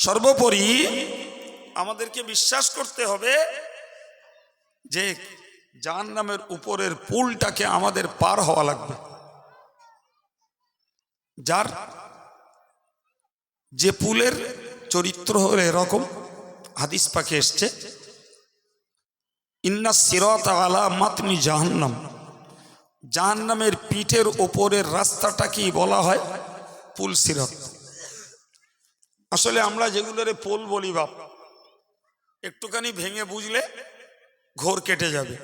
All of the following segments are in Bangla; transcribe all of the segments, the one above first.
সর্বোপরি আমাদেরকে বিশ্বাস করতে হবে যে জাহান নামের উপরের পুলটাকে আমাদের পার হওয়া লাগবে। যার যে পুলের চরিত্র হলো এরকম, হাদিস পাকে এসছে, ইন্না সিরত আলা মাতনি জাহান্নাম। জাহান্নামের পিঠের ওপরের রাস্তাটাকেই বলা হয় পুল সিরত। আসলে আমরা যেগুলোরে পোল বলি বাপ, একটুখানি ভেঙে বুঝলে ঘোর কেটে যাবে।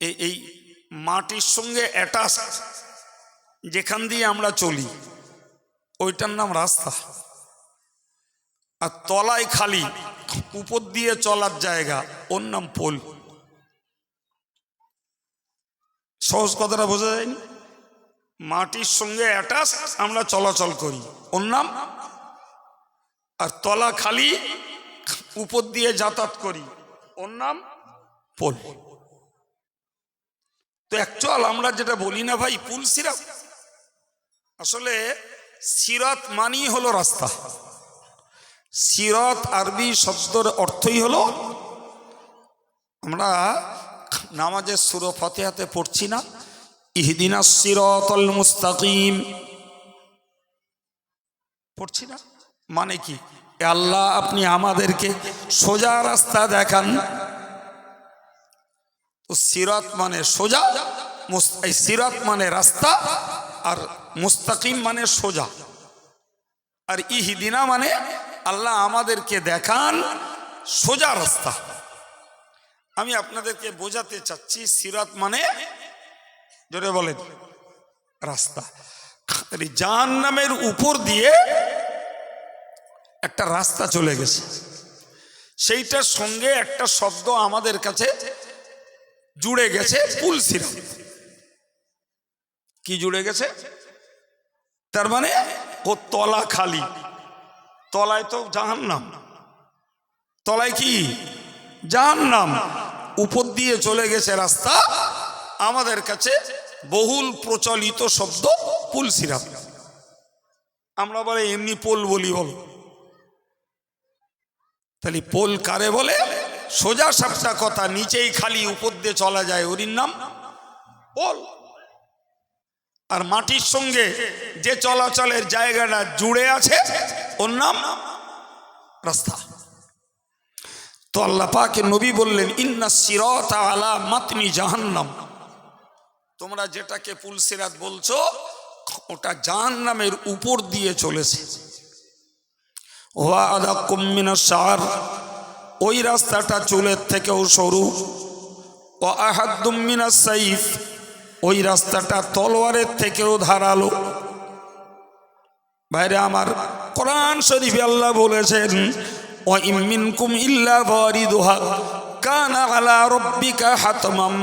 এই এই মাটির সঙ্গে অ্যাটাচ যেখান দিয়ে আমরা চলি, ওইটার নাম রাস্তা। আর তলায় খালি, উপর দিয়ে চলার জায়গা, ওর নাম পোল। সহজ কথাটা বোঝা যায়নি? মাটির সঙ্গে অ্যাটাচ আমরা চলাচল করি, ওর নাম আর তলা খালি, উপর দিয়ে যাতায়াত করি। ওর নাম পোল। তো অ্যাকচুয়াল আমরা যেটা বলি না ভাই, পুল সিরাত আসলে সিরাত মানেই হলো রাস্তা। সিরত আরবি শব্দের অর্থই হলো, আমরা নামাজের সুর ফতেহাতে পড়ছি না ইহদিনা সিরতল মুস্তাকিম। পড়ছি না? মানে কি? আল্লাহ, আপনি আমাদেরকে সোজা রাস্তা দেখান। তো সিরাত মানে সোজা সিরাত মানে রাস্তা আর মুস্তাকিম মানে সোজা। আর ইহিদিনা মানে আল্লাহ আমাদেরকে দেখান সোজা রাস্তা। আমি আপনাদেরকে বোঝাতে চাচ্ছি, সিরাত মানে জোরে বলেন, রাস্তা। জাহান নামের উপর দিয়ে একটা রাস্তা চলে গেছে। সেইটার সঙ্গে একটা শব্দ আমাদের কাছে জুড়ে গেছে পুল সিরাত কি জুড়ে গেছে? তার মানে ও তলা খালি। তলায় তো জাহান্নাম। তলায় কি? জাহান্নাম। উপর দিয়ে চলে গেছে রাস্তা। আমাদের কাছে বহুল প্রচলিত শব্দ পুল সিরাপ আমরা বলে এমনি পোল বলি বল। তাহলে পোল কারে বলে? সোজা সাপটা কথা, নিচেই খালি, উপর দিয়ে চলা যায় ওরির নাম পোল। আর মাটির সঙ্গে যে চলাচলের জায়গাটা জুড়ে আছে, ওর নাম রাস্তা। তো আল্লাহ পাকে নবী বললেন, ইন্না সিরত আলা মাতনি জাহান্নাম। তোমরা যেটাকে পুলসিরাত বলছো, ওটা জাহান্নামের উপর দিয়ে চলেছে। আদা কুম্মিনা সার ওই রাস্তাটা চুলের থেকেও সরু। ও আহাদ্দুম্মিনা সাইফ, ওই রাস্তাটা তলোয়ারের থেকেও ধারালো। বাইরে আমার কোরআন শরীফে আল্লাহ বলেছেন ও রব্বিকা হাতমাম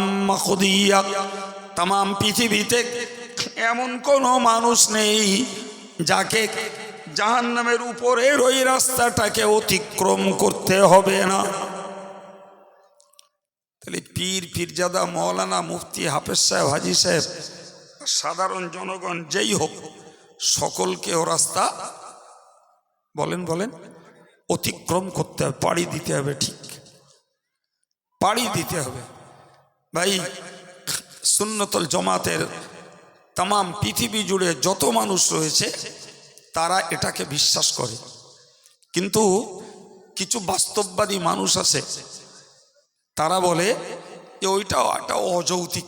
তাম পৃথিবীতে এমন কোনো মানুষ নেই, যাকে জাহান্নামের উপরের ওই রাস্তাটাকে অতিক্রম করতে হবে না। তাহলে পীর পীরজাদা মৌলানা মুফতি হাফেজ সাহেব, হাজি সাহেব, সাধারণ জনগণ যেই হোক, সকলকে ও রাস্তা, বলেন বলেন, অতিক্রম করতে হবে, পাড়ি দিতে হবে, ঠিক। পাড়ি দিতে হবে। ভাই, সুন্নতল জমাতের তাম পৃথিবী জুড়ে যত মানুষ রয়েছে তারা এটাকে বিশ্বাস করে। কিন্তু কিছু বাস্তববাদী মানুষ আছে, তারা বলে যে ওইটা একটা অযৌতিক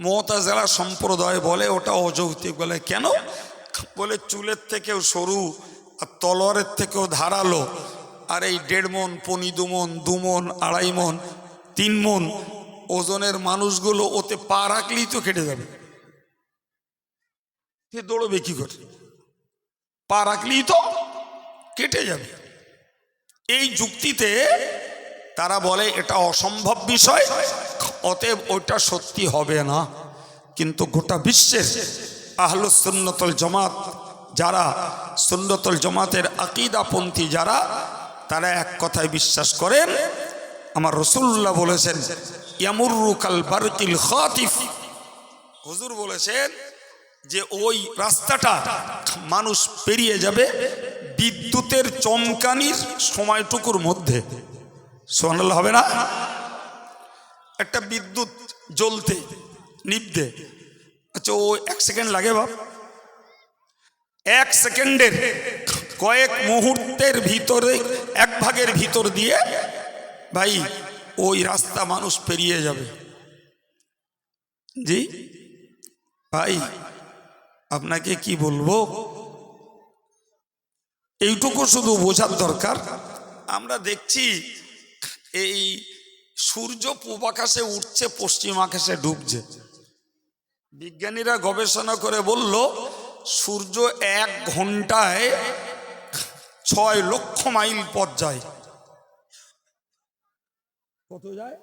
মমতাজেলা সম্প্রদায় বলে ওটা অযৌতিক বলে কেন? বলে চুলের থেকেও সরু আর তলোয়ারের থেকেও ধারালো। আর এই দেড় মন, পনি দুমন দুমন আড়াই মন, তিন মন ওজনের মানুষগুলো ওতে পা রাখলেই তো কেটে যাবে। সে দৌড়বে কি করে পা রাখলেই তো কেটে যাবে। এই যুক্তিতে তারা বলে, এটা অসম্ভব বিষয়, অতএব ওইটা সত্যি হবে না। কিন্তু গোটা বিশ্বের আহল সুন্নতল জমাত, যারা সুন্নতল জমাতের আকিদাপন্থী যারা, তারা এক কথায় বিশ্বাস করেন, আমার রসুল্লাহ বলেছেন ইয়ামুরু কাল বারকিল খাতিফ। হুজুর বলেছেন যে ওই রাস্তাটা মানুষ পেরিয়ে যাবে বিদ্যুতের চমকানির সময়টুকুর মধ্যে। সোনাল হবে না? একটা বিদ্যুৎ জ্বলতে নিবতে আচ্ছা ও এক সেকেন্ড লাগে বাপ। এক সেকেন্ডের কয়েক মুহূর্তের ভিতরে, এক ভাগের ভিতর দিয়ে ভাই, ওই রাস্তা মানুষ পেরিয়ে যাবে। জি? ভাই আপনাকে কি বলব? এইটুকু শুধু বোঝার দরকার। আমরা দেখছি এই সূর্য পূব আকাশে উঠছে, পশ্চিম আকাশে ডুবছে। বিজ্ঞানীরা গবেষণা করে বলল, সূর্য এক ঘন্টায় ছয় লক্ষ মাইল পথ যায়। কত যায়?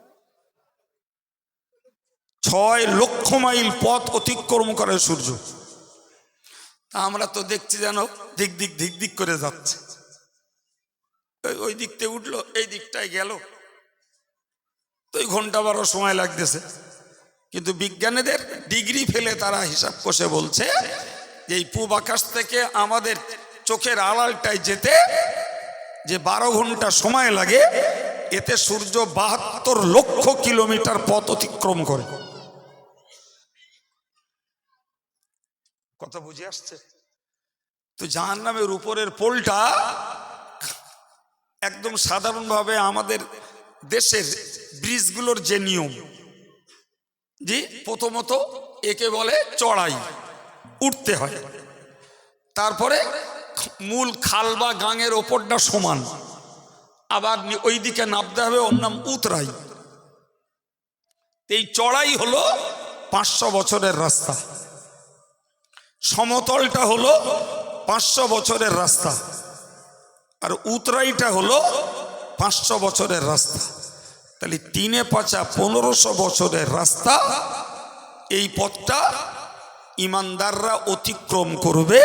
ছয় লক্ষ মাইল পথ অতিক্রম করে সূর্য। তা আমরা তো দেখছি যেন ধিক দিক ধিক দিক করে যাচ্ছে। ওই- দিকতে উঠল, এই দিকটায় গেল। তো ঘণ্টা বারো সময় লাগতেছে। কিন্তু বিজ্ঞানীদের ডিগ্রি ফেলে তারা হিসাব কষে বলছে যে এই পূব আকাশ থেকে আমাদের চোখের আড়ালটায় যেতে যে বারো ঘণ্টা সময় লাগে, এতে সূর্য বাহাত্তর লক্ষ কিলোমিটার পথ অতিক্রম করে। কথা বুঝে আসছে? তো জাহান নামের উপরের পোলটা একদম সাধারণভাবে আমাদের দেশের ব্রিজগুলোর যে নিয়ম, জি, প্রথমত একে বলে চড়াই, উঠতে হয়। তারপরে মূল খাল বা গাঙের ওপরটা সমান। আবার ওই দিকে নামতে হবে, ওর নাম উতরাই। এই চড়াই হলো পাঁচশো বছরের রাস্তা। সমতলটা হলো পাঁচশো বছরের রাস্তা আর উতরাইটা হলো পাঁচশো বছরের রাস্তা। তাহলে তিনে পাঁচা পনেরোশো বছরের রাস্তা, এই পথটা ইমানদাররা অতিক্রম করবে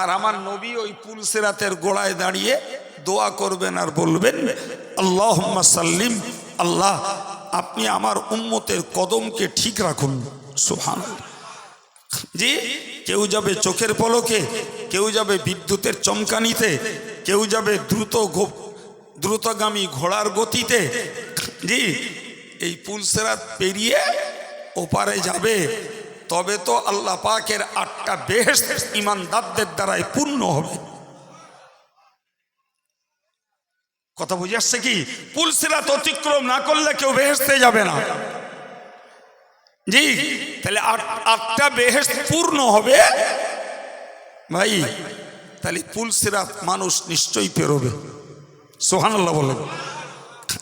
আর আমার নবী ওই পুলসেরাতের গোড়ায় দাঁড়িয়ে দোয়া করবেন আর বলবেন আল্লাহ সাল্লিম, আল্লাহ, আপনি আমার উম্মতের কদমকে ঠিক রাখুন। সুহান জি কেউ যাবে চোখের পলকে, কেউ যাবে বিদ্যুতের চমকানিতে, কেউ যাবে দ্রুত দ্রুতগামী ঘোড়ার গতিতে, জি, এই পুলসেরাত পেরিয়ে ওপারে যাবে। তবে তো আল্লাহ পাকের আটটা বেহেস ইমানদারদের দ্বারাই পূর্ণ হবে। কথা বুঝে আসছে কি? পুলসিরাত অতিক্রম না করলে কেউ বেহেস্তে যাবে না। জি, তাহলে আট- আটটা বেহেস্ত পূর্ণ হবে। ভাই, তাহলে পুলসিরাত মানুষ নিশ্চয়ই পেরোবে। সোহানাল্লাহ বলেন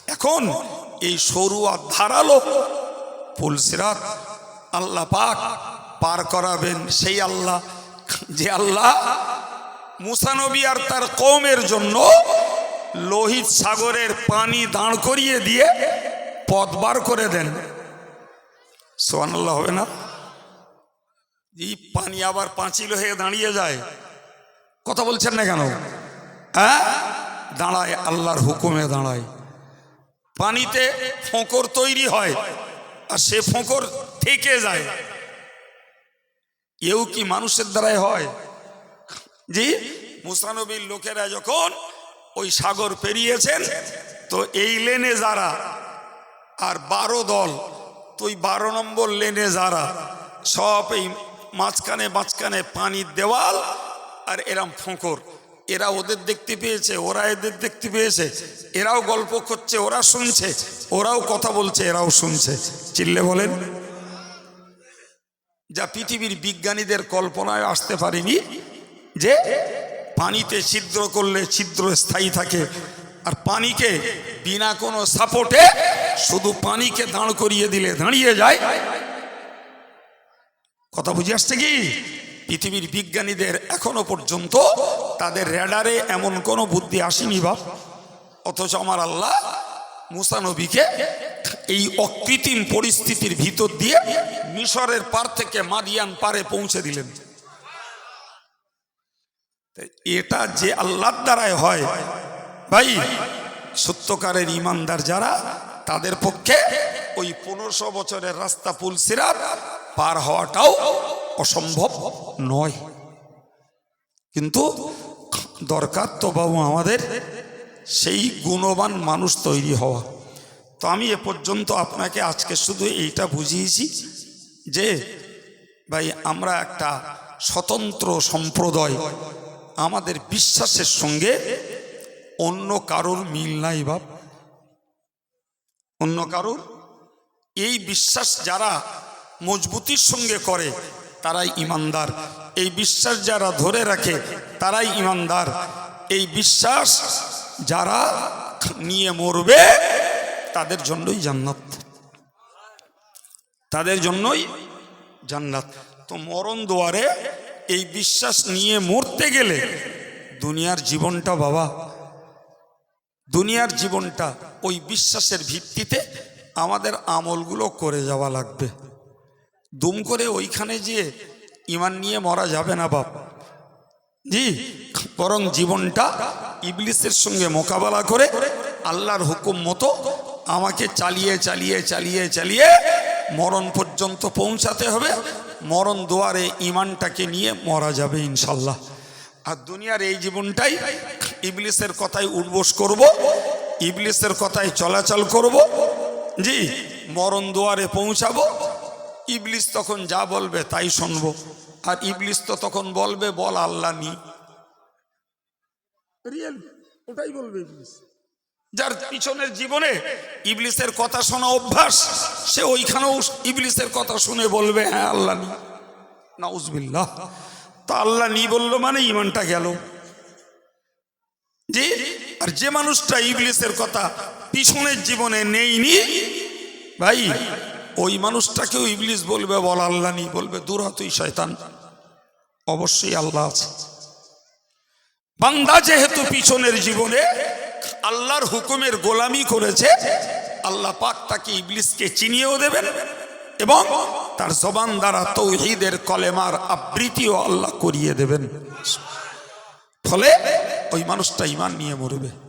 এখন এই সরু আর ধারালো পুলসিরাত আল্লাহ পাক পার করাবেন সেই আল্লাহ, যে আল্লাহ মুসানবী আর তার কৌমের জন্য লোহিত সাগরের পানি দাঁড় করিয়ে দিয়ে পথ বার করে দেন। সোহানাল্লাহ হবে না? এই পানি আবার পাঁচিল হয়ে দাঁড়িয়ে যায়। কথা বলছেন না কেন? হ্যাঁ? দাঁড়ায়, আল্লাহর হুকুমে দাঁড়ায়। পানিতে ফোঁকর তৈরি হয় আর সে ফোঁকর থেকে যায়। এও কি মানুষের দ্বারাই হয়? জি মুসানবীর লোকেরা যখন ওই সাগর পেরিয়েছেন, তো এই লেনে যারা আর বারো দল তো ওই বারো নম্বর লেনে যারা, সব এই মাঝখানে মাঝখানে পানির দেওয়াল আর এরাম ফোঁকর। এরা ওদের দেখতে পেয়েছে, ওরা এদের দেখতে পেয়েছে, এরাও গল্প করছে, ওরা শুনছে, ওরাও কথা বলছে, এরাও শুনছে। চিল্লে বলেন। যা পৃথিবীর বিজ্ঞানীদের কল্পনায় আসতে পারেনি যে পানিতে ছিদ্র করলে ছিদ্র স্থায়ী থাকে, আর পানিকে বিনা কোনো সাপোর্টে শুধু পানিকে দাঁড় করিয়ে দিলে দাঁড়িয়ে যায়। কথা বুঝে আসছে কি? পৃথিবীর বিজ্ঞানীদের এখনও পর্যন্ত তাদের র্যাডারে এমন কোনো বুদ্ধি আসেনি বাপ। অথচ আমার আল্লাহ মুসা নবীকে এই অকৃত্রিম পরিস্থিতির ভিতর দিয়ে মিশরের পার থেকে মারিয়ান পারে পৌঁছে দিলেন। এটা যে আল্লাহর দ্বারাই হয়, ভাই, সত্যকারের ইমানদার যারা তাদের পক্ষে ওই পনেরোশো বছরের রাস্তা পুল সিরাত পার হওয়াটাও অসম্ভব নয়। কিন্তু দরকার তো বাবু আমাদের সেই গুণবান মানুষ তৈরি হওয়া। তো আমি এ পর্যন্ত আপনাকে আজকে শুধু এইটা বুঝিয়েছি যে ভাই, আমরা একটা স্বতন্ত্র সম্প্রদায়। আমাদের বিশ্বাসের সঙ্গে অন্য কারোর মিল নাই বাপ। অন্য কারোর? এই বিশ্বাস যারা মজবুতির সঙ্গে করে, তারাই ইমানদার। এই বিশ্বাস যারা ধরে রাখে, তারাই ইমানদার। এই বিশ্বাস যারা নিয়ে মরবে, তাদের জন্যই জান্নাত। তাদের জন্যই জান্নাত। তো মরণ দুয়ারে এই বিশ্বাস নিয়ে মরতে গেলে দুনিয়ার জীবনটা বাবা দুনিয়ার জীবনটা ওই বিশ্বাসের ভিত্তিতে আমাদের আমলগুলো করে যাওয়া লাগবে। দুম করে ওইখানে যেয়ে ইমান নিয়ে মরা যাবে না বাপ। জি, বরং জীবনটা ইবলিসের সঙ্গে মোকাবেলা করে আল্লাহর হুকুম মতো আমাকে চালিয়ে চালিয়ে চালিয়ে চালিয়ে মরণ পর্যন্ত পৌঁছাতে হবে। মরণ দুয়ারে ইমানটাকে নিয়ে মরা যাবে ইনশাল্লাহ। আর দুনিয়ার এই জীবনটাই ইবলিসের কথায় উঠবোস করব ইবলিসের কথায় চলাচল করব জি মরণ দুয়ারে পৌঁছাবো। ইবলিস তখন যা বলবে তাই শুনব। আর ইবলিস তো তখন বলবে বল আল্লাহ নি। রিয়েল ওটাই বলবে ইবলিস। যার পিছনের জীবনে ইবলিসের কথা শোনা অভ্যাস সে ওইখানেও ইবলিসের কথা শুনে বলবে হ্যাঁ আল্লাহ নি। নাউজবিল্লাহ। তা আল্লাহ নি বলল মানে ইমানটা গেল। জি আর যে মানুষটা ইংলিশের কথা পিছনের জীবনে নেইনি, ভাই, ওই মানুষটাকেও ইবলিস বলবে, বল আল্লাহ নি বলবে, দূর শয়তান। অবশ্যই আল্লাহ আছে। বান্দা যেহেতু পিছনের জীবনে আল্লাহর হুকুমের গোলামি করেছে, আল্লাহ পাক তাকে ইবলিসকে চিনিয়েও দেবেন এবং তার জবান দ্বারা তৌহিদের কলেমার আবৃত্তিও আল্লাহ করিয়ে দেবেন। ফলে ওই মানুষটা ইমান নিয়ে মরবে।